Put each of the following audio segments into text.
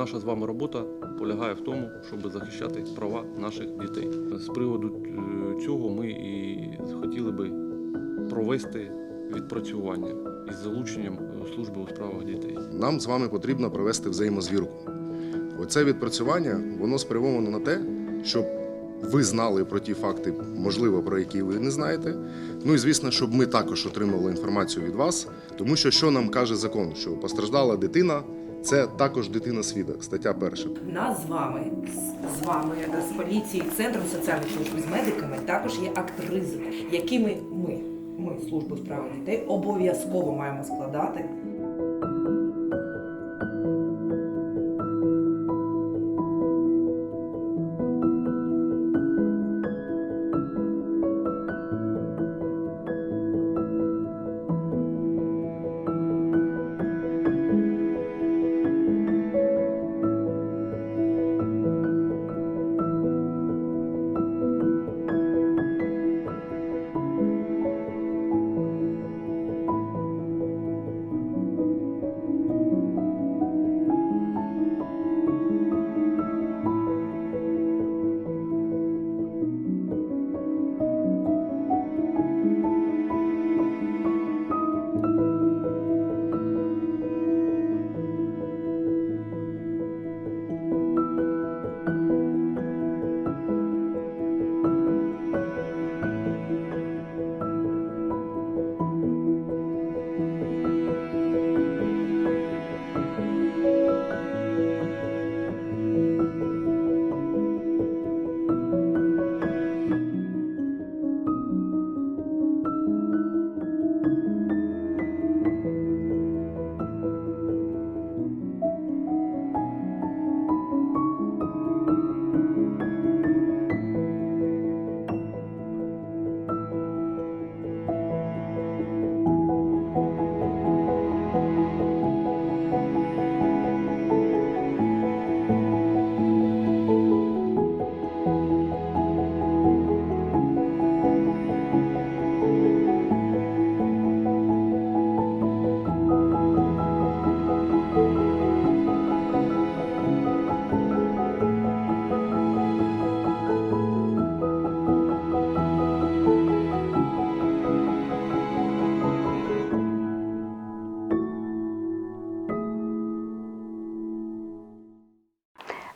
наша з вами робота полягає в тому, щоб захищати права наших дітей. З приводу е, цього ми і хотіли би провести відпрацювання із залученням е, служби у справах дітей. Нам з вами потрібно провести взаємозвірку. Оце відпрацювання воно спрямовано на те, щоб ви знали про ті факти, можливо, про які ви не знаєте. Ну і звісно, щоб ми також отримали інформацію від вас, тому що що нам каже закон, що постраждала дитина це також дитина свідок, стаття перша. Нас з вами, з, вами, з поліції, центром соціальних служб, з медиками також є акт ризику, якими ми, ми, службу справи дітей, обов'язково маємо складати.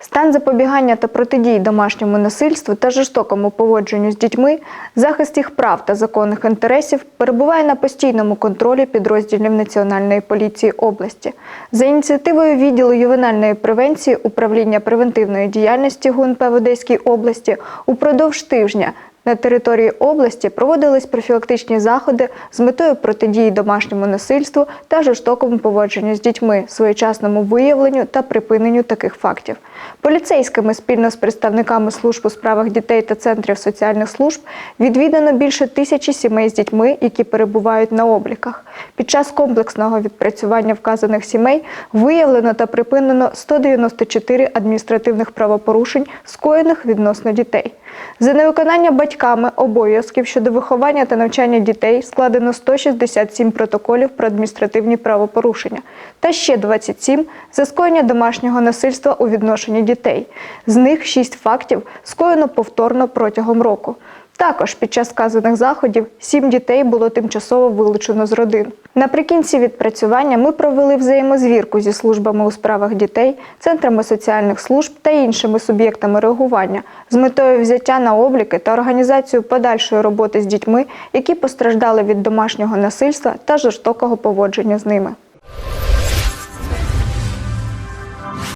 Стан запобігання та протидії домашньому насильству та жорстокому поводженню з дітьми, захист їх прав та законних інтересів перебуває на постійному контролі підрозділів Національної поліції області. За ініціативою відділу ювенальної превенції управління превентивної діяльності ГУНП в Одеській області упродовж тижня на території області проводились профілактичні заходи з метою протидії домашньому насильству та жорстокому поводженню з дітьми, своєчасному виявленню та припиненню таких фактів. Поліцейськими спільно з представниками служб у справах дітей та центрів соціальних служб відвідано більше тисячі сімей з дітьми, які перебувають на обліках. Під час комплексного відпрацювання вказаних сімей виявлено та припинено 194 адміністративних правопорушень, скоєних відносно дітей. За невиконання батьками обов'язків щодо виховання та навчання дітей складено 167 протоколів про адміністративні правопорушення та ще 27 за скоєння домашнього насильства у відношенні дітей. З них 6 фактів скоєно повторно протягом року. Також під час вказаних заходів сім дітей було тимчасово вилучено з родин. Наприкінці відпрацювання ми провели взаємозвірку зі службами у справах дітей, центрами соціальних служб та іншими суб'єктами реагування з метою взяття на обліки та організацію подальшої роботи з дітьми, які постраждали від домашнього насильства та жорстокого поводження з ними.